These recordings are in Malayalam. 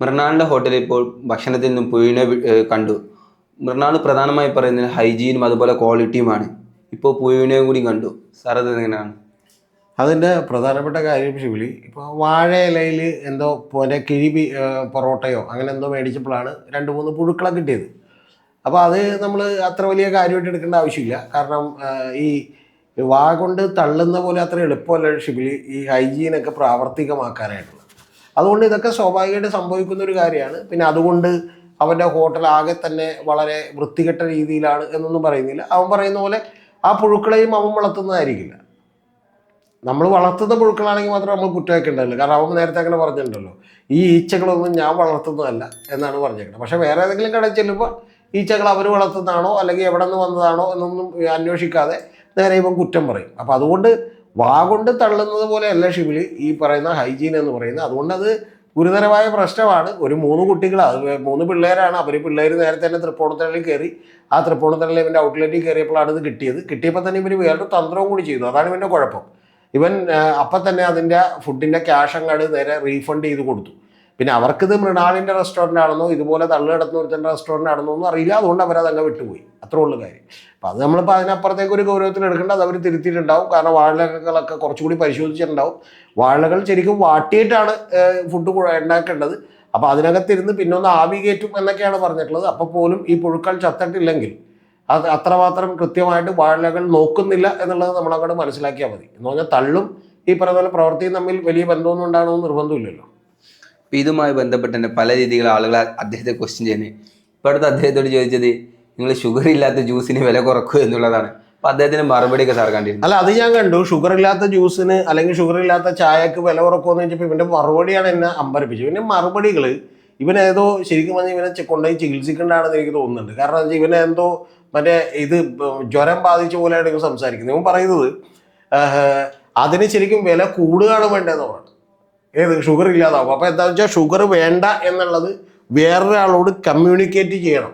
മൃണാളിന്റെ ഹോട്ടലിൽ ഇപ്പോൾ ഭക്ഷണത്തിൽ നിന്നും പുഴുവിനെ കണ്ടു. മൃണാൾ പ്രധാനമായി പറയുന്നത് ഹൈജീനും അതുപോലെ ക്വാളിറ്റിയുമാണ് ഇപ്പോൾ പുഴുവിനെയും കൂടി കണ്ടു. സാർ അത് എങ്ങനെയാണ്? അതിന്റെ പ്രധാനപ്പെട്ട കാര്യം ശിവലി ഇപ്പോൾ വാഴ ഇലയിൽ എന്തോ പോലെ കിഴിപി പൊറോട്ടയോ അങ്ങനെ എന്തോ മേടിച്ചപ്പോഴാണ് രണ്ട് മൂന്ന് പുഴുക്കളെ കിട്ടിയത്. അപ്പോൾ അത് നമ്മൾ അത്ര വലിയ കാര്യമായിട്ട് എടുക്കേണ്ട ആവശ്യമില്ല. കാരണം ഈ വാ കൊണ്ട് തള്ളുന്ന പോലെ അത്ര എളുപ്പമല്ല ഷിബിലി ഈ ഹൈജീനൊക്കെ പ്രാവർത്തികമാക്കാനായിട്ടുള്ളത്. അതുകൊണ്ട് ഇതൊക്കെ സ്വാഭാവികമായിട്ട് സംഭവിക്കുന്ന ഒരു കാര്യമാണ്. പിന്നെ അതുകൊണ്ട് അവന്റെ ഹോട്ടൽ ആകെ തന്നെ വളരെ വൃത്തികെട്ട രീതിയിലാണ് എന്നൊന്നും പറയുന്നില്ല. അവൻ പറയുന്ന പോലെ ആ പുഴുക്കളെയും അവൻ വളർത്തുന്നതായിരിക്കില്ല. നമ്മൾ വളർത്തുന്ന പുഴുക്കളാണെങ്കിൽ മാത്രമേ നമ്മൾ കുറ്റമൊക്കെ കാരണം അവൻ നേരത്തെ അങ്ങനെ പറഞ്ഞിട്ടുണ്ടല്ലോ. ഈ ഈച്ചകളൊന്നും ഞാൻ വളർത്തുന്നതല്ല എന്നാണ് പറഞ്ഞേക്കുന്നത് പക്ഷേ വേറെ ഏതെങ്കിലും കടയിൽ ചെല്ലുമ്പോൾ ഈച്ചകൾ അവർ വളർത്തുന്നതാണോ അല്ലെങ്കിൽ എവിടെ നിന്ന് വന്നതാണോ എന്നൊന്നും അന്വേഷിക്കാതെ നേരെ ഇവൻ കുറ്റം പറയും. അപ്പോൾ അതുകൊണ്ട് വാ കൊണ്ട് തള്ളുന്നത് പോലെയല്ല ഷിബിലി ഈ പറയുന്ന ഹൈജീൻ എന്ന് പറയുന്നത്. അതുകൊണ്ട് അത് ഗുരുതരമായ പ്രശ്നമാണ്. ഒരു മൂന്ന് കുട്ടികൾ അത് മൂന്ന് പിള്ളേരാണ്. അവർ പിള്ളേർ നേരത്തെ തന്നെ തൃപ്പൂണിത്തറയിൽ കയറി. ആ തൃപ്പൂണിത്തറയിൽ ഇവന്റെ ഔട്ട്ലെറ്റിൽ കയറിയപ്പോഴാണ് ഇത് കിട്ടിയത്. കിട്ടിയപ്പോൾ തന്നെ ഇവർ വേറൊരു തന്ത്രവും കൂടി ചെയ്തു. അതാണ് ഇവന്റെ കുഴപ്പം. ഇവൻ അപ്പം തന്നെ അതിന്റെ ഫുഡിന്റെ ക്യാഷ് അങ്ങാട് നേരെ റീഫണ്ട് ചെയ്ത് കൊടുത്തു. പിന്നെ അവർക്കിത് മൃണാളിന്റെ റെസ്റ്റോറന്റ് ആണെന്നോ ഇതുപോലെ തള്ളു കിടന്ന ഒരുത്തന്റെ റെസ്റ്റോറന്റ് ആണെന്നോ ഒന്നും അറിയില്ല. അതുകൊണ്ട് അവരത് അങ്ങ് വിട്ടുപോയി. അത്രേ ഉള്ളൂ കാര്യം. അപ്പോൾ അത് നമ്മളിപ്പോൾ അതിനപ്പുറത്തേക്ക് ഒരു ഗൗരവത്തിൽ എടുക്കേണ്ട. അത് അവർ തിരുത്തിയിട്ടുണ്ടാവും. കാരണം വാഴകളൊക്കെ കുറച്ചുകൂടി പരിശോധിച്ചിട്ടുണ്ടാവും. വാഴകൾ ശരിക്കും വാട്ടിയിട്ടാണ് ഫുഡ് ഉണ്ടാക്കേണ്ടത്. അപ്പോൾ അതിനകത്തിരുന്ന് പിന്നെ ഒന്ന് ആവി കയറ്റും എന്നൊക്കെയാണ് പറഞ്ഞിട്ടുള്ളത്. അപ്പോൾ പോലും ഈ പുഴുക്കൾ ചത്തിട്ടില്ലെങ്കിൽ അത് അത്രമാത്രം കൃത്യമായിട്ട് വാഴകൾ നോക്കുന്നില്ല എന്നുള്ളത് നമ്മളങ്ങോട്ട് മനസ്സിലാക്കിയാൽ മതി. എന്ന് പറഞ്ഞാൽ തള്ളും ഈ പറഞ്ഞ പോലെ പ്രവൃത്തിയും തമ്മിൽ വലിയ ബന്ധമൊന്നും ഉണ്ടാകണമെന്ന് നിർബന്ധമില്ലല്ലോ. അപ്പോൾ ഇതുമായി ബന്ധപ്പെട്ട് തന്നെ പല രീതിയിൽ ആളുകൾ അദ്ദേഹത്തെ ക്വസ്റ്റ്യൻ ചെയ്യുന്നത്. ഇപ്പോൾ അടുത്ത് അദ്ദേഹത്തോട് ചോദിച്ചത് നിങ്ങൾ ഷുഗർ ഇല്ലാത്ത ജ്യൂസിന് വില കുറക്കുക എന്നുള്ളതാണ്. അപ്പോൾ അദ്ദേഹത്തിന് മറുപടി ഒക്കെ സാർ കണ്ടിരുന്നു. അല്ല അത് ഞാൻ കണ്ടു. ഷുഗർ ഇല്ലാത്ത ജ്യൂസിന് അല്ലെങ്കിൽ ഷുഗർ ഇല്ലാത്ത ചായക്ക് വില കുറക്കുമെന്ന് വെച്ചപ്പോൾ ഇവന്റെ മറുപടിയാണ് എന്നെ അമ്പരപ്പിച്ചത്. പിന്നെ മറുപടികൾ ഇവൻ ശരിക്കും പറഞ്ഞാൽ ഇവനെ കൊണ്ടുപോയി ചികിത്സിക്കേണ്ടതാണെന്ന് എനിക്ക് തോന്നുന്നുണ്ട്. കാരണം വെച്ചാൽ ഇവനെ എന്തോ മറ്റേ ഇത് ജ്വരം ബാധിച്ച പോലെയാണ് ഇവൻ സംസാരിക്കുന്നത്. ഇവൻ പറയുന്നത് അതിന് ശരിക്കും വില കൂടുകയാണ് വേണ്ടതെന്ന് പറഞ്ഞു ഏത് ഷുഗർ ഇല്ലാതാവും. അപ്പോൾ എന്താ വെച്ചാൽ ഷുഗർ വേണ്ട എന്നുള്ളത് വേറൊരാളോട് കമ്മ്യൂണിക്കേറ്റ് ചെയ്യണം.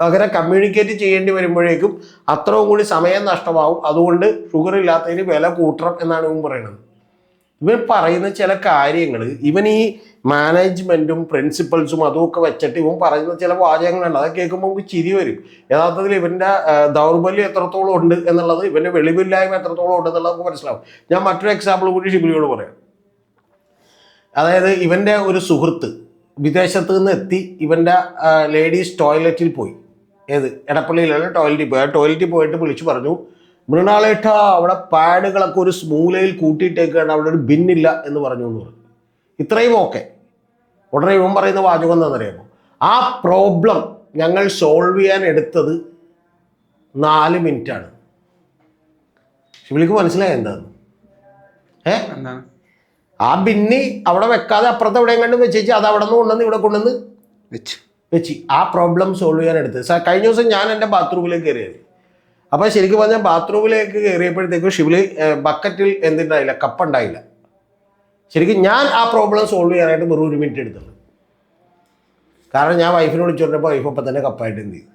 അങ്ങനെ കമ്മ്യൂണിക്കേറ്റ് ചെയ്യേണ്ടി വരുമ്പോഴേക്കും അത്രയും കൂടി സമയം നഷ്ടമാവും. അതുകൊണ്ട് ഷുഗർ ഇല്ലാത്തതിന് വില കൂട്ടണം എന്നാണ് ഇവൻ പറയുന്നത്. ഇവൻ പറയുന്ന ചില കാര്യങ്ങൾ ഇവൻ ഈ മാനേജ്മെന്റും പ്രിൻസിപ്പൽസും അതുമൊക്കെ വെച്ചിട്ട് ഇവൻ പറയുന്ന ചില വാചകങ്ങളുണ്ട്. അതൊക്കെ കേൾക്കുമ്പോൾ നമുക്ക് ചിരി വരും. യഥാർത്ഥത്തിൽ ഇവന്റെ ദൗർബല്യം എത്രത്തോളം ഉണ്ട് എന്നുള്ളത് ഇവന്റെ വെളിവില്ലായ്മ എത്രത്തോളം ഉണ്ട് എന്നുള്ളത് നമുക്ക് മനസ്സിലാവും. ഞാൻ മറ്റൊരു എക്സാമ്പിൾ കൂടി ഷിബിലിയോട് പറയാം. അതായത് ഇവന്റെ ഒരു സുഹൃത്ത് വിദേശത്ത് നിന്ന് എത്തി ഇവന്റെ ലേഡീസ് ടോയ്ലറ്റിൽ പോയി. ഏത്? എടപ്പള്ളിയിലാണ് ടോയ്ലറ്റിൽ പോയി. ആ ടോയ്ലറ്റിൽ പോയിട്ട് വിളിച്ചു പറഞ്ഞു മൃണാളേട്ട അവിടെ പാഡുകളൊക്കെ ഒരു സ്മൂലയിൽ കൂട്ടിയിട്ടേക്കാണ് അവിടെ ഒരു ബിന്നില്ല എന്ന് പറഞ്ഞു എന്ന് പറഞ്ഞു. ഇത്രയും ഓക്കെ. ഉടനെ ഇവൻ പറയുന്ന വാചകം എന്താണെന്നറിയാമോ? ആ പ്രോബ്ലം ഞങ്ങൾ സോൾവ് ചെയ്യാൻ എടുത്തത് നാല് മിനിറ്റാണ്. ശിവലിക്ക് മനസ്സിലായ എന്താന്ന്? ഏ? എന്താണ്? ആ ബിന്നി അവിടെ വെക്കാതെ അപ്പുറത്ത് എവിടെയും കണ്ടും വെച്ചേച്ച് അത് അവിടെ നിന്ന് കൊണ്ടുവന്ന് ഇവിടെ കൊണ്ടുവന്ന് വെച്ച്. വെച്ച്. ആ പ്രോബ്ലം സോൾവ് ചെയ്യാൻ എടുത്ത് സാർ കഴിഞ്ഞ ദിവസം ഞാൻ എന്റെ ബാത്റൂമിലേക്ക് കയറിയത് അപ്പോൾ ശരിക്കും പറഞ്ഞാൽ ബാത്റൂമിലേക്ക് കയറിയപ്പോഴത്തേക്കും ഷിവിൽ ബക്കറ്റിൽ എന്തുണ്ടായില്ല? കപ്പ് ഉണ്ടായില്ല. ശരിക്കും ഞാൻ ആ പ്രോബ്ലം സോൾവ് ചെയ്യാനായിട്ട് വെറും ഒരു മിനിറ്റ് എടുത്തുള്ളൂ കാരണം ഞാൻ വൈഫിനെ വിളിച്ചോണ്ടപ്പോൾ വൈഫ് അപ്പം തന്നെ കപ്പായിട്ട് എന്ത് ചെയ്തു?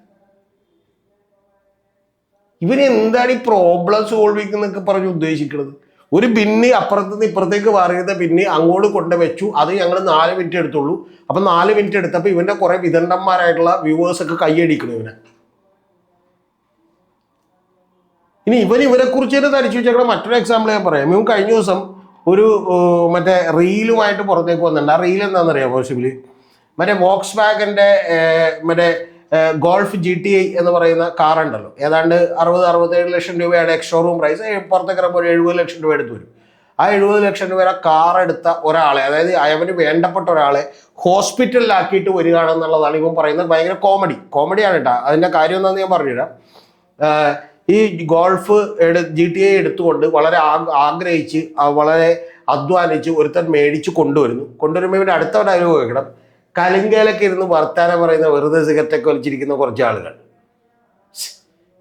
ഇവന് എന്താണ് ഈ പ്രോബ്ലം സോൾവ് എന്നൊക്കെ പറഞ്ഞ് ഉദ്ദേശിക്കുന്നത് ഒരു ബിന്നി അപ്പുറത്ത് നിന്ന് ഇപ്പുറത്തേക്ക് പറയുന്ന ബിന്നി അങ്ങോട്ട് കൊണ്ട് വെച്ചു. അത് ഞങ്ങൾ നാല് മിനിറ്റ് എടുത്തുള്ളൂ. അപ്പം നാല് മിനിറ്റ് എടുത്തപ്പോൾ ഇവന്റെ കുറേ വിദണ്ഡന്മാരായിട്ടുള്ള വ്യൂവേഴ്സ് ഒക്കെ കൈയടിക്കണം ഇവനെ. ഇനി ഇവൻ ഇവരെ കുറിച്ച് തന്നെ ധരിച്ചു വെച്ചാൽ മറ്റൊരു എക്സാമ്പിൾ ഞാൻ പറയാം. ഇവൻ കഴിഞ്ഞ ദിവസം ഒരു മറ്റേ റീലുമായിട്ട് പുറത്തേക്ക് വന്നിട്ടുണ്ട്. ആ റീൽ എന്താണെന്നറിയാമോ ശിബിലി മറ്റേ വോക്സ് വാഗന്റെ മറ്റേ ഗോൾഫ് ജി ടി ഐ എന്ന് പറയുന്ന കാർ ഉണ്ടല്ലോ. ഏതാണ്ട് അറുപത് അറുപത്തേഴ് ലക്ഷം എക്സ് എക്സ്ഷോറൂം പ്രൈസ് പുറത്തേക്ക് ഒരു എഴുപത് ലക്ഷം രൂപ എടുത്തു വരും. ആ എഴുപത് ലക്ഷം രൂപയുടെ കാർ എടുത്ത ഒരാളെ അതായത് അവന് വേണ്ടപ്പെട്ട ഒരാളെ ഹോസ്പിറ്റലിലാക്കിയിട്ട് വരികയാണെന്നുള്ളതാണ് ഇവൻ പറയുന്നത്. ഭയങ്കര കോമഡി കോമഡിയാണ് കേട്ടോ. അതിന്റെ കാര്യം എന്താണെന്ന് ഞാൻ പറഞ്ഞുതരാം. ഈ ഗോൾഫ് ജി ടി ഐ എടുത്തുകൊണ്ട് വളരെ ആഗ്രഹിച്ച് വളരെ അധ്വാനിച്ച് ഒരുത്തൻ മേടിച്ച് കൊണ്ടുവരുന്നു. കൊണ്ടുവരുമ്പോൾ ഇവന്റെ അടുത്തവൻ കേൾക്കണം കലിങ്കയിലൊക്കെ ഇരുന്ന് വർത്താനം പറയുന്ന വെറുതെ സിഗരറ്റൊക്കെ വലിച്ചിരിക്കുന്ന കുറച്ച് ആളുകൾ.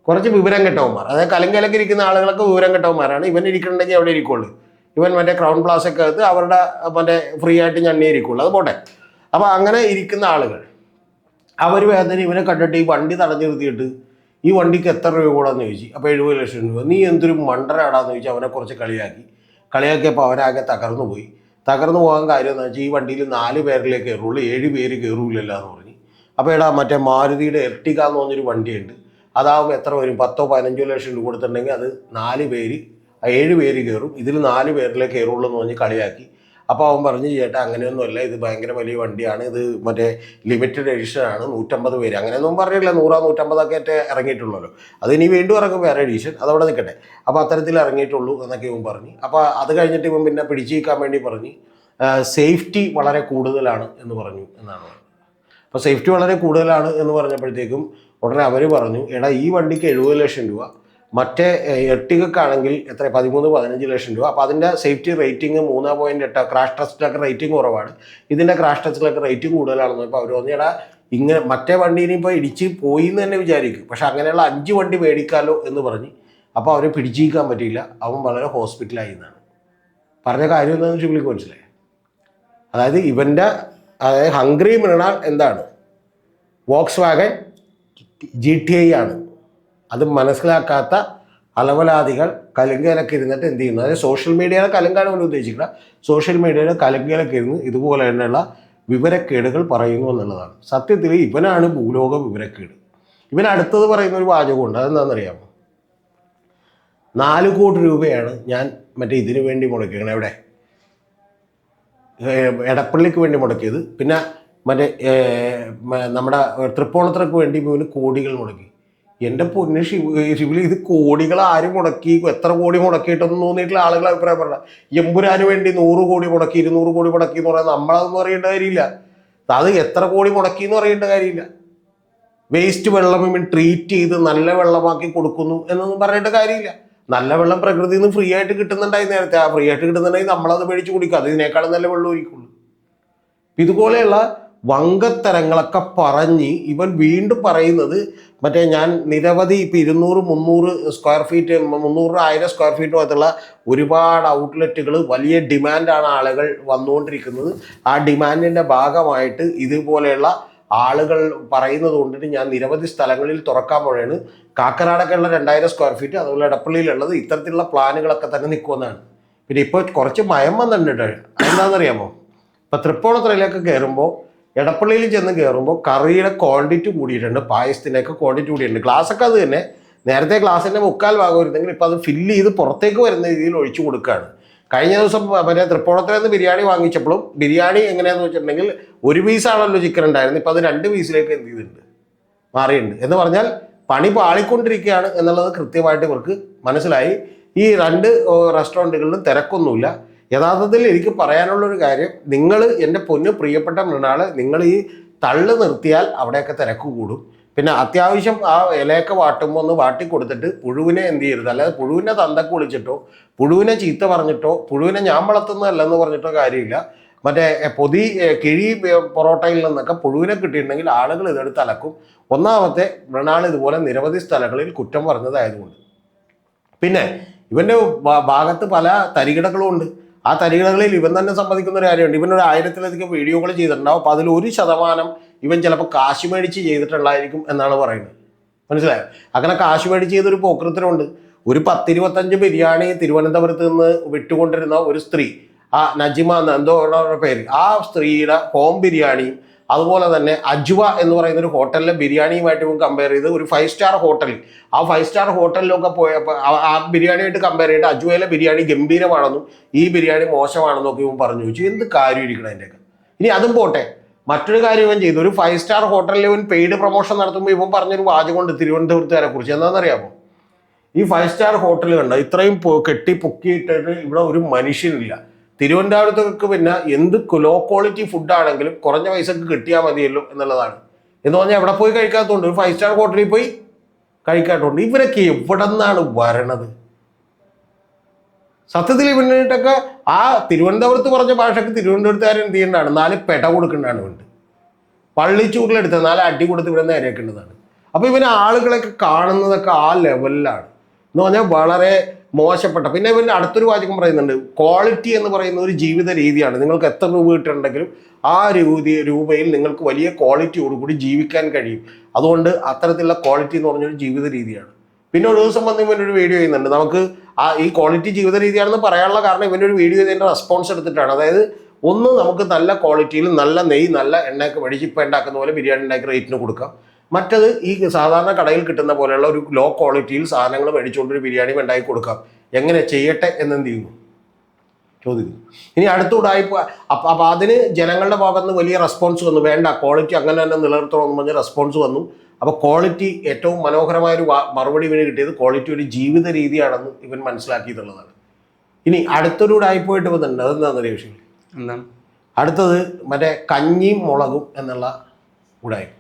കുറച്ച് വിവരം കെട്ടവന്മാർ. അതായത് കലിങ്കയിലൊക്കെ ഇരിക്കുന്ന ആളുകളൊക്കെ വിവരം കെട്ടവന്മാരാണ്. ഇവൻ ഇരിക്കണമെങ്കിൽ അവിടെ ഇരിക്കുള്ളൂ. ഇവൻ മറ്റേ ക്രൗൺ പ്ലാസൊക്കെ അകത്ത് അവരുടെ മറ്റേ ഫ്രീ ആയിട്ട് ഞണ്ണി ഇരിക്കുള്ളൂ. അത് പോട്ടെ. അപ്പോൾ അങ്ങനെ ഇരിക്കുന്ന ആളുകൾ അവർ വേദന ഇവനെ കണ്ടിട്ട് ഈ വണ്ടി തടഞ്ഞു നിർത്തിയിട്ട് ഈ വണ്ടിക്ക് എത്ര രൂപ കൂടാന്ന് ചോദിച്ചു. അപ്പോൾ എഴുപത് ലക്ഷം രൂപ. നീ എന്തൊരു മണ്ടരാടാന്ന് ചോദിച്ചു അവനെ കുറച്ച് കളിയാക്കി. കളിയാക്കിയപ്പോൾ അവനാകെ തകർന്നു പോയി തകർന്നു പോകാൻ കാര്യം എന്ന് വെച്ചാൽ ഈ വണ്ടിയിൽ നാല് പേരിലേ കയറുള്ളൂ. ഏഴ് പേര് കയറൂലല്ല എന്ന് പറഞ്ഞു. അപ്പോൾ എടാ മറ്റേ മാരുതിയുടെ എർട്ടിക എന്ന് പറഞ്ഞൊരു വണ്ടിയുണ്ട്. അതാവുമ്പോൾ എത്ര വരും? പത്തോ പതിനഞ്ചോ ലക്ഷം രൂപ കൊടുത്തിട്ടുണ്ടെങ്കിൽ അത് നാല് പേര് ഏഴ് പേര് കയറും. ഇതിൽ നാല് പേരിലേ കയറുള്ളൂ എന്ന് പറഞ്ഞ് കളിയാക്കി. അപ്പോൾ അവൻ പറഞ്ഞു ചേട്ടാ അങ്ങനെയൊന്നുമല്ല. ഇത് ഭയങ്കര വലിയ വണ്ടിയാണ്. ഇത് മറ്റേ ലിമിറ്റഡ് എഡിഷൻ ആണ്. നൂറ്റമ്പത് പേര്. അങ്ങനെയൊന്നും പറഞ്ഞില്ല. നൂറാ നൂറ്റമ്പതൊക്കെ ആയിട്ട് ഇറങ്ങിയിട്ടുള്ളല്ലോ അത് ഇനി വീണ്ടും ഇറങ്ങും. വേറെ എഡിഷൻ അതവിടെ നിൽക്കട്ടെ. അപ്പോൾ അത്തരത്തിൽ ഇറങ്ങിയിട്ടുള്ളൂ എന്നൊക്കെ ഇവൻ പറഞ്ഞു. അപ്പോൾ അത് കഴിഞ്ഞിട്ട് ഇവൻ പിന്നെ പിടിച്ചു നിൽക്കാൻ വേണ്ടി പറഞ്ഞു. സേഫ്റ്റി വളരെ കൂടുതലാണ് എന്ന് പറഞ്ഞു എന്നാണ് അപ്പോൾ സേഫ്റ്റി വളരെ കൂടുതലാണ് എന്ന് പറഞ്ഞപ്പോഴത്തേക്കും ഉടനെ അവർ പറഞ്ഞു എടാ ഈ വണ്ടിക്ക് എഴുപത് ലക്ഷം രൂപ. മറ്റേ എർട്ടികക്കാണെങ്കിൽ എത്ര പതിമൂന്ന് പതിനഞ്ച് ലക്ഷം രൂപ. അപ്പോൾ അതിന്റെ സേഫ്റ്റി റേറ്റിംഗ് മൂന്ന് പോയിന്റ് എട്ട് ക്രാഷ് ടെസ്റ്റിലൊക്കെ റേറ്റിംഗ് കുറവാണ്. ഇതിന്റെ ക്രാഷ് ടെസ്റ്റിലൊക്കെ റേറ്റിംഗ് കൂടുതലാണെന്ന് അപ്പോൾ അവർ ഒന്നിട ഇങ്ങനെ മറ്റേ വണ്ടീനെ ഇപ്പോൾ ഇടിച്ച് പോയി എന്ന് തന്നെ വിചാരിക്കും. പക്ഷെ അങ്ങനെയുള്ള അഞ്ച് വണ്ടി മേടിക്കാമല്ലോ എന്ന് പറഞ്ഞ് അപ്പോൾ അവരെ പിടിച്ചിരിക്കാൻ പറ്റിയില്ല. അവൻ വളരെ ഹോസ്പിറ്റലായി എന്നാണ്. പറഞ്ഞ കാര്യം എന്താണെന്ന് വെച്ചാൽ വിളിക്ക് മനസ്സിലായി. അതായത് ഇവന്റെ അതായത് ഹംഗ്രി മൃണാൾ എന്താണ്? Volkswagen G T I ആണ്. അത് മനസ്സിലാക്കാത്ത അലവലാദികൾ കലുങ്കയിലൊക്കെ ഇരുന്നിട്ട് എന്ത് ചെയ്യുന്നു? അതായത് സോഷ്യൽ മീഡിയയുടെ കലുങ്കാണ് കൊണ്ട് ഉദ്ദേശിക്കുക സോഷ്യൽ മീഡിയയുടെ കലുങ്കയിലൊക്കെ ഇരുന്ന് ഇതുപോലെ തന്നെയുള്ള വിവരക്കേടുകൾ പറയുന്നു എന്നുള്ളതാണ്. സത്യത്തിൽ ഇവനാണ് ഭൂലോക വിവരക്കേട്. ഇവൻ അടുത്തത് പറയുന്ന ഒരു വാചകമുണ്ട്. അതെന്താണെന്നറിയാമോ? നാല് കോടി രൂപയാണ് ഞാൻ മറ്റേ ഇതിനു വേണ്ടി മുടക്കിയത് എവിടെ? എടപ്പള്ളിക്ക് വേണ്ടി മുടക്കിയത്. പിന്നെ മറ്റേ നമ്മുടെ തൃപ്പൂണിത്തറക്ക് വേണ്ടി ഇവന് കോടികൾ മുടക്കി. എന്റെ പൊന്ന് ശിവ ശിവലി ഇത് കോടികൾ ആര് മുടക്കി? എത്ര കോടി മുടക്കിയിട്ടൊന്നും തോന്നിയിട്ടുള്ള ആളുകൾ അഭിപ്രായം പറഞ്ഞ. എമ്പുരാന് വേണ്ടി നൂറ് കോടി മുടക്കി ഇരുന്നൂറ് കോടി മുടക്കി എന്ന് പറയാൻ നമ്മളതൊന്നും അറിയേണ്ട കാര്യമില്ല. അത് എത്ര കോടി മുടക്കി എന്ന് അറിയേണ്ട കാര്യമില്ല. വേസ്റ്റ് വെള്ളം ഇവൻ ട്രീറ്റ് ചെയ്ത് നല്ല വെള്ളമാക്കി കൊടുക്കുന്നു എന്നൊന്നും പറയേണ്ട കാര്യമില്ല. നല്ല വെള്ളം പ്രകൃതിയിൽ നിന്ന് ഫ്രീ ആയിട്ട് കിട്ടുന്നുണ്ടായി നേരത്തെ. ആ ഫ്രീ ആയിട്ട് കിട്ടുന്നുണ്ടെങ്കിൽ നമ്മളത് മേടിച്ച് കുടിക്കുക അത് ഇതിനേക്കാളും നല്ല വെള്ളം ഒഴിക്കുള്ളൂ ഇതുപോലെയുള്ള വങ്കത്തരങ്ങളൊക്കെ പറഞ്ഞ് ഇവൻ വീണ്ടും പറയുന്നത് മറ്റേ ഞാൻ നിരവധി ഇപ്പം ഇരുന്നൂറ് മുന്നൂറ് സ്ക്വയർ ഫീറ്റ് മുന്നൂറ് ആയിരം സ്ക്വയർ ഫീറ്റ് മുതലുള്ള ഒരുപാട് ഔട്ട്ലെറ്റുകൾ വലിയ ഡിമാൻഡാണ് ആളുകൾ വന്നുകൊണ്ടിരിക്കുന്നത്. ആ ഡിമാൻഡിന്റെ ഭാഗമായിട്ട് ഇതുപോലെയുള്ള ആളുകൾ പറയുന്നത് കൊണ്ടിട്ട് ഞാൻ നിരവധി സ്ഥലങ്ങളിൽ തുറക്കാൻ പോഴാണ് കാക്കനാടൊക്കെയുള്ള രണ്ടായിരം സ്ക്വയർ ഫീറ്റ് അതുപോലെ ഇടപ്പള്ളിയിലുള്ളത് ഇത്തരത്തിലുള്ള പ്ലാനുകളൊക്കെ തന്നെ നിൽക്കുമെന്നാണ് പിന്നെ ഇപ്പോൾ കുറച്ച് മയം വന്നിട്ടുണ്ട് എന്താണെന്നറിയാമോ ഇപ്പം തൃപ്പൂണിത്തറയിലേക്ക് കയറുമ്പോൾ എടപ്പള്ളിയിൽ ചെന്ന് കയറുമ്പോൾ കറിയുടെ ക്വാണ്ടിറ്റി കൂടിയിട്ടുണ്ട് പായസത്തിന്റെയൊക്കെ ക്വാണ്ടിറ്റി കൂടിയിട്ടുണ്ട്. ഗ്ലാസ്സൊക്കെ അത് തന്നെ. നേരത്തെ ഗ്ലാസ്സിന്റെ മുക്കാൽ ഭാഗം വരുന്നെങ്കിൽ ഇപ്പോൾ അത് ഫില്ല് ചെയ്ത് പുറത്തേക്ക് വരുന്ന രീതിയിൽ ഒഴിച്ചു കൊടുക്കുകയാണ്. കഴിഞ്ഞ ദിവസം മറ്റേ തൃപ്പൂണത്തിൽ നിന്ന് ബിരിയാണി വാങ്ങിച്ചപ്പോഴും ബിരിയാണി എങ്ങനെയാണെന്ന് വെച്ചിട്ടുണ്ടെങ്കിൽ ഒരു പീസാണല്ലോ ചിക്കൻ ഉണ്ടായിരുന്നത് ഇപ്പോൾ അത് രണ്ട് പീസിലേക്ക് എന്ത് ചെയ്തിട്ടുണ്ട്? മാറിയിട്ടുണ്ട്. എന്ന് പറഞ്ഞാൽ പണി പാളിക്കൊണ്ടിരിക്കുകയാണ് എന്നുള്ളത് കൃത്യമായിട്ട് ഇവർക്ക് മനസ്സിലായി. ഈ രണ്ട് റെസ്റ്റോറന്റുകളിലും തിരക്കൊന്നുമില്ല. യഥാർത്ഥത്തിൽ എനിക്ക് പറയാനുള്ളൊരു കാര്യം നിങ്ങൾ എന്റെ പൊന്ന് പ്രിയപ്പെട്ട മൃണാൾ നിങ്ങൾ ഈ തള്ളു നിർത്തിയാൽ അവിടെയൊക്കെ തിരക്ക് കൂടും. പിന്നെ അത്യാവശ്യം ആ ഇലയൊക്കെ വാട്ടുമ്പോൾ ഒന്ന് വാട്ടി കൊടുത്തിട്ട് പുഴുവിനെ എന്ത് ചെയ്യരുത്? അല്ലാതെ പുഴുവിനെ തന്തക്ക് വിളിച്ചിട്ടോ പുഴുവിനെ ചീത്ത പറഞ്ഞിട്ടോ പുഴുവിനെ ഞാൻ വളർത്തുന്നതല്ലെന്ന് പറഞ്ഞിട്ടോ കാര്യമില്ല. മറ്റേ പൊതി കിഴി പൊറോട്ടയിൽ നിന്നൊക്കെ പുഴുവിനെ കിട്ടിയിട്ടുണ്ടെങ്കിൽ ആളുകൾ ഇതെടുത്ത് അലക്കും. ഒന്നാമത്തെ മൃണാൾ ഇതുപോലെ നിരവധി സ്ഥലങ്ങളിൽ കുറ്റം പറഞ്ഞതായതുകൊണ്ട്. പിന്നെ ഇവന്റെ ഭാഗത്ത് പല തരികിടകളും ഉണ്ട്. ആ തരികളിൽ ഇവൻ തന്നെ സമ്മതിക്കുന്ന ഒരു കാര്യമുണ്ട്. ഇവൻ ഒരു ആയിരത്തിലധികം വീഡിയോകൾ ചെയ്തിട്ടുണ്ടാവും. അപ്പോൾ അതിൽ ഒരു ശതമാനം ഇവൻ ചിലപ്പോൾ കാശ് മേടിച്ച് ചെയ്തിട്ടുള്ളായിരിക്കും എന്നാണ് പറയുന്നത്. മനസ്സിലായോ? അങ്ങനെ കാശ് മേടിച്ച് ചെയ്തൊരു പോക്കൃത്തരമുണ്ട് ഒരു പത്തിരുപത്തഞ്ച് ബിരിയാണി തിരുവനന്തപുരത്ത് നിന്ന് വിട്ടുകൊണ്ടിരുന്ന ഒരു സ്ത്രീ ആ നജിമ എന്ന എന്തോ പേര് ആ സ്ത്രീയുടെ ഹോം ബിരിയാണിയും അതുപോലെ തന്നെ അജ്വ എന്ന് പറയുന്ന ഒരു ഹോട്ടലിലെ ബിരിയാണിയുമായിട്ട് കമ്പയർ ചെയ്ത് ഒരു ഫൈവ് സ്റ്റാർ ഹോട്ടലിൽ ആ ഫൈവ് സ്റ്റാർ ഹോട്ടലിലൊക്കെ പോയ ആ- ബിരിയാണിയായിട്ട് കമ്പയർ ചെയ്തിട്ട് അജ്വയിലെ ബിരിയാണി ഗംഭീരമാണെന്നും ഈ ബിരിയാണി മോശമാണെന്നും ഒക്കെ ഇവൻ പറഞ്ഞു. ചോദിച്ചു എന്ത് കാര്യം ഇരിക്കണം അതിന്റെയൊക്കെ ഇനി അതും പോട്ടെ. മറ്റൊരു കാര്യം ഇവൻ ചെയ്തു. ഒരു ഫൈവ് സ്റ്റാർ ഹോട്ടലിൽ ഇവൻ പെയ്ഡ് പ്രൊമോഷൻ നടത്തുമ്പോൾ ഇവൻ പറഞ്ഞൊരു വാചകമുണ്ട് തിരുവനന്തപുരത്തുകാരെ കുറിച്ച്. എന്താണെന്നറിയാമോ? ഈ ഫൈവ് സ്റ്റാർ ഹോട്ടൽ കണ്ട? ഇത്രയും കെട്ടി പൊക്കിയിട്ടിട്ട് ഇവിടെ ഒരു മനുഷ്യനില്ല. തിരുവനന്തപുരത്തേക്ക് പിന്നെ എന്ത് ലോ ക്വാളിറ്റി ഫുഡ് ആണെങ്കിലും കുറഞ്ഞ പൈസക്ക് കിട്ടിയാൽ മതിയല്ലോ എന്നുള്ളതാണ്. എന്ന് പറഞ്ഞാൽ എവിടെ പോയി കഴിക്കാത്തതുകൊണ്ട് ഒരു ഫൈവ് സ്റ്റാർ ഹോട്ടലിൽ പോയി കഴിക്കാത്തതുകൊണ്ട് ഇവരൊക്കെ എവിടെ നിന്നാണ് വരണത്? സത്യത്തിൽ ഇവന്നിട്ടൊക്കെ ആ തിരുവനന്തപുരത്ത് പറഞ്ഞ ഭാഷക്ക് തിരുവനന്തപുരത്തുകാരൻ എന്ത് ചെയ്യേണ്ടതാണ് നാല് പെട കൊടുക്കേണ്ടതാണ് വേണ്ടത് പള്ളിച്ചൂറിലെടുത്ത് നാല് അടി കൊടുത്ത് ഇവിടെ നേരെയാക്കേണ്ടതാണ്. അപ്പോൾ ഇവന് ആളുകളൊക്കെ കാണുന്നതൊക്കെ ആ ലെവലിലാണ് എന്ന് പറഞ്ഞാൽ വളരെ മോശപ്പെട്ട. പിന്നെ ഇവരുടെ അടുത്തൊരു വാചകം പറയുന്നുണ്ട് ക്വാളിറ്റി എന്ന് പറയുന്ന ഒരു ജീവിത രീതിയാണ്. നിങ്ങൾക്ക് എത്ര രൂപ കിട്ടുന്നുണ്ടെങ്കിലും ആ രൂപ രൂപയിൽ നിങ്ങൾക്ക് വലിയ ക്വാളിറ്റിയോടുകൂടി ജീവിക്കാൻ കഴിയും. അതുകൊണ്ട് അത്തരത്തിലുള്ള ക്വാളിറ്റി എന്ന് പറഞ്ഞൊരു ജീവിത രീതിയാണ്. പിന്നെ ഒരു ദിവസം വന്ന് ഇവനൊരു വീഡിയോ ചെയ്യുന്നുണ്ട്. നമുക്ക് ആ ഈ ക്വാളിറ്റി ജീവിത രീതിയാണെന്ന് പറയാനുള്ള കാരണം ഇവനൊരു വീഡിയോ ചെയ്തതിന്റെ റെസ്പോൺസ് എടുത്തിട്ടാണ്. അതായത് ഒന്ന് നമുക്ക് നല്ല ക്വാളിറ്റിയിൽ നല്ല നെയ് നല്ല എണ്ണയൊക്കെ മേടിച്ച് ഉണ്ടാക്കുന്ന പോലെ ബിരിയാണി ഉണ്ടാക്കി റേറ്റിന് കൊടുക്കാം. മറ്റത് ഈ സാധാരണ കടയിൽ കിട്ടുന്ന പോലെയുള്ള ഒരു ലോ ക്വാളിറ്റിയിൽ സാധനങ്ങൾ മേടിച്ചുകൊണ്ട് ഒരു ബിരിയാണി ഉണ്ടാക്കി കൊടുക്കാം. എങ്ങനെ ചെയ്യട്ടെ എന്നെന്ത് ചെയ്യുന്നു? ചോദിക്കുന്നു. ഇനി അടുത്ത ഉടായ്പ അപ്പം അപ്പം അതിന് ജനങ്ങളുടെ ഭാഗത്ത് നിന്ന് വലിയ റെസ്പോൺസ് വന്നു. വേണ്ട ക്വാളിറ്റി അങ്ങനെ തന്നെ നിലനിർത്തണമെന്ന് പറഞ്ഞ് റെസ്പോൺസ് വന്നു. അപ്പോൾ ക്വാളിറ്റി ഏറ്റവും മനോഹരമായ ഒരു വാ- മറുപടി ഇവന് കിട്ടിയത് ക്വാളിറ്റി ഒരു ജീവിത രീതിയാണെന്ന് ഇവൻ മനസ്സിലാക്കിയിട്ടുള്ളതാണ്. ഇനി അടുത്തൊരു ഉടായ്പോയിട്ട് വന്നിട്ടുണ്ട് അറിയാം വിഷയം? അടുത്തത് മറ്റേ കഞ്ഞിയും മുളകും എന്നുള്ള ഉടായ്പ.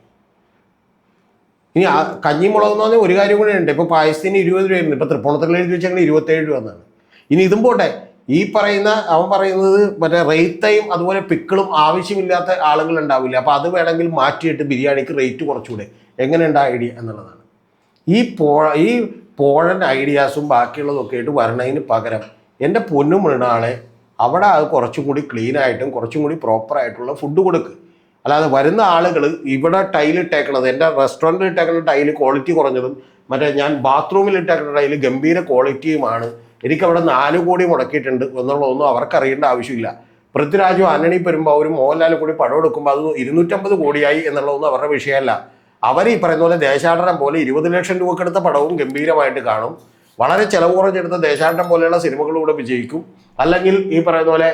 ഇനി ആ കഞ്ഞി മുളക് എന്ന് പറഞ്ഞാൽ ഒരു കാര്യം കൂടെ ഉണ്ട്. ഇപ്പോൾ പായസത്തിന് ഇരുപത് രൂപയായിരുന്നു. ഇപ്പോൾ തൃപ്പൂണത്തിൽ എഴുതി വെച്ചാൽ ഇരുപത്തേഴ് രൂപ എന്നാണ്. ഇനി ഇതും പോട്ടെ. ഈ പറയുന്ന അവൻ പറയുന്നത് മറ്റേ റേറ്റയും അതുപോലെ പിക്കിളും ആവശ്യമില്ലാത്ത ആളുകൾ ഉണ്ടാവില്ല. അപ്പോൾ അത് വേണമെങ്കിൽ മാറ്റിയിട്ട് ബിരിയാണിക്ക് റേറ്റ് കുറച്ചുകൂടെ. എങ്ങനെയുണ്ട് ഐഡിയ എന്നുള്ളതാണ്. ഈ പോ ഈ പോഴൻ ഐഡിയാസും ബാക്കിയുള്ളതൊക്കെ ആയിട്ട് വരണതിന് പകരം എന്റെ പൊന്നും മൃണാളെ അവിടെ അത് കുറച്ചും കൂടി ക്ലീനായിട്ടും കുറച്ചും കൂടി പ്രോപ്പറായിട്ടുള്ള ഫുഡ് കൊടുക്ക്. അല്ലാതെ വരുന്ന ആളുകൾ ഇവിടെ ടൈൽ ഇട്ടേക്കണത് എന്റെ റെസ്റ്റോറന്റിൽ ഇട്ടേക്കുന്ന ടൈൽ ക്വാളിറ്റി കുറഞ്ഞതും മറ്റേ ഞാൻ ബാത്റൂമിൽ ഇട്ടേക്കുന്ന ടൈൽ ഗംഭീര ക്വാളിറ്റിയുമാണ് എനിക്ക് അവിടെ നാല് കോടി മുടക്കിയിട്ടുണ്ട് എന്നുള്ളതൊന്നും അവർക്ക് അറിയേണ്ട ആവശ്യമില്ല. പൃഥ്വിരാജും ആന്റണി പെരുമ്പാവൂരും മോഹൻലാലും കൂടി പടം എടുക്കുമ്പോൾ അത് ഇരുന്നൂറ്റമ്പത് കോടിയായി എന്നുള്ളതൊന്നും അവരുടെ വിഷയമല്ല. അവർ ഈ പറയുന്ന പോലെ ദേശാടനം പോലെ ഇരുപത് ലക്ഷം രൂപക്കെടുത്ത പടവും ഗംഭീരമായിട്ട് കാണും. വളരെ ചിലവ് കുറഞ്ഞെടുത്ത ദേശാടനം പോലെയുള്ള സിനിമകളിലൂടെ വിജയിക്കും. അല്ലെങ്കിൽ ഈ പറയുന്ന പോലെ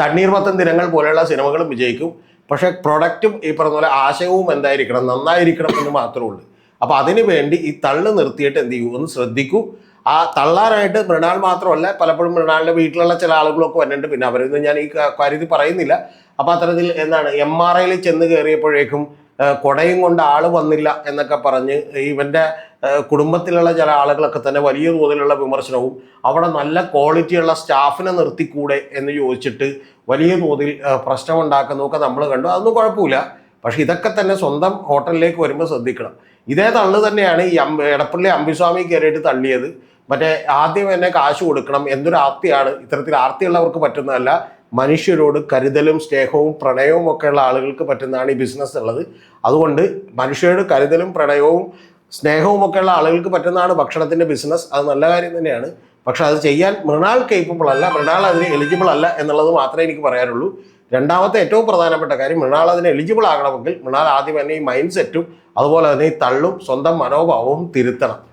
തണ്ണീർമത്തൻ ദിനങ്ങൾ പോലെയുള്ള സിനിമകളും വിജയിക്കും. പക്ഷേ പ്രൊഡക്റ്റും ഈ പറഞ്ഞ പോലെ ആശയവും എന്തായിരിക്കണം നന്നായിരിക്കണം എന്ന് മാത്രമേ ഉള്ളൂ. അപ്പോൾ അതിനു വേണ്ടി ഈ തള്ളു നിർത്തിയിട്ട് എന്ത് ചെയ്യൂ? ഒന്ന് ശ്രദ്ധിക്കൂ. ആ തള്ളാനായിട്ട് മൃണാൾ മാത്രമല്ല പലപ്പോഴും മൃണാളിന്റെ വീട്ടിലുള്ള ചില ആളുകളൊക്കെ വരുന്നുണ്ട് പിന്നെ അവരൊന്നും ഞാൻ ഈ കാര്യത്തിൽ പറയുന്നില്ല. അപ്പോൾ അത്തരത്തിൽ എന്താണ് എം ആർ ഐയിൽ ചെന്ന് കയറിയപ്പോഴേക്കും കൊടയും കൊണ്ട് ആൾ വന്നില്ല എന്നൊക്കെ പറഞ്ഞ് ഇവന്റെ കുടുംബത്തിലുള്ള ചില ആളുകളൊക്കെ തന്നെ വലിയ തോതിലുള്ള വിമർശനവും അവിടെ നല്ല ക്വാളിറ്റിയുള്ള സ്റ്റാഫിനെ നിർത്തിക്കൂടെ എന്ന് ചോദിച്ചിട്ട് വലിയ തോതിൽ പ്രശ്നമുണ്ടാക്കുന്നതൊക്കെ നമ്മൾ കണ്ടു. അതൊന്നും കുഴപ്പമില്ല. പക്ഷെ ഇതൊക്കെ തന്നെ സ്വന്തം ഹോട്ടലിലേക്ക് വരുമ്പോൾ ശ്രദ്ധിക്കണം. ഇതേ തള്ളു തന്നെയാണ് ഈ അമ്പ എടപ്പള്ളി അമ്പിസ്വാമി കയറിയിട്ട് തള്ളിയത്. മറ്റേ ആദ്യം എന്നെ കാശ് കൊടുക്കണം എന്തൊരു ആർത്തിയാണ് ഇത്തരത്തിൽ ആർത്തിയുള്ളവർക്ക് പറ്റുന്നതല്ല മനുഷ്യരോട് കരുതലും സ്നേഹവും പ്രണയവും ഒക്കെയുള്ള ആളുകൾക്ക് പറ്റുന്നതാണ് ഈ ബിസിനസ് ഉള്ളത്. അതുകൊണ്ട് മനുഷ്യരോട് കരുതലും പ്രണയവും സ്നേഹവും ഒക്കെയുള്ള ആളുകൾക്ക് പറ്റുന്നതാണ് ഭക്ഷണത്തിന്റെ ബിസിനസ് അത് നല്ല കാര്യം തന്നെയാണ്. പക്ഷെ അത് ചെയ്യാൻ മൃണാൾ കേപ്പബിൾ അല്ല മൃണാൾ അതിന് എലിജിബിൾ അല്ല എന്നുള്ളത് മാത്രമേ എനിക്ക് പറയാനുള്ളൂ. രണ്ടാമത്തെ ഏറ്റവും പ്രധാനപ്പെട്ട കാര്യം മൃണാൾ അതിന് എലിജിബിൾ ആകണമെങ്കിൽ മൃണാൾ ആദ്യം തന്നെ ഈ മൈൻഡ് സെറ്റും അതുപോലെ തന്നെ ഈ തള്ളും സ്വന്തം മനോഭാവവും തിരുത്തണം.